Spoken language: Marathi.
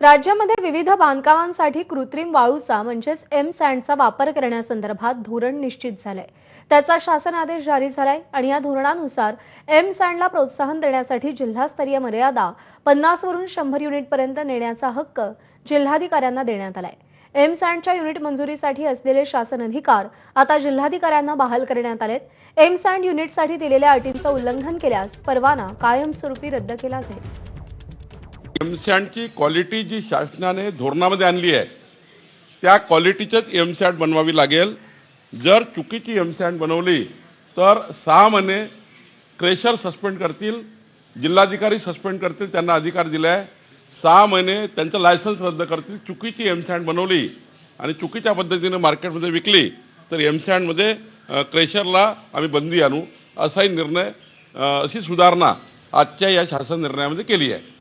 राज्यामध्ये विविध बांधकामांसाठी कृत्रिम वाळूचा म्हणजेच एम सँडचा वापर करण्यासंदर्भात धोरण निश्चित झालंय. त्याचा शासन आदेश जारी झालाय आणि या धोरणानुसार एम सँडला प्रोत्साहन देण्यासाठी जिल्हास्तरीय मर्यादा पन्नासवरून शंभर युनिटपर्यंत नेण्याचा हक्क जिल्हाधिकाऱ्यांना देण्यात आलाय. एम सँडच्या युनिट मंजुरीसाठी असलेले शासन अधिकार आता जिल्हाधिकाऱ्यांना बहाल करण्यात आलेत. एम सँड युनिटसाठी दिलेल्या अटींचं उल्लंघन केल्यास परवाना कायमस्वरूपी रद्द केला जाईल. एमसॅटची क्वालिटी जी शासनाने धोरणामध्ये आणली आहे त्या क्वालिटीचंच एमसॅट बनवावी लागेल. जर चुकीची एमसॅट बनवली तर सहा महिने क्रेशर सस्पेंड करतील जिल्हाधिकारी सस्पेंड करतील त्यांना अधिकार दिला आहे सहा महिने त्यांचं लायसन्स रद्द करतील. चुकीची एमसॅट बनवली आणि चुकीच्या पद्धतीने मार्केटमध्ये विकली तर एमसॅटमध्ये क्रेशरला आम्ही बंदी आणू. असाही निर्णय अशी सुधारणा आजच्या या शासन निर्णयामध्ये केली आहे.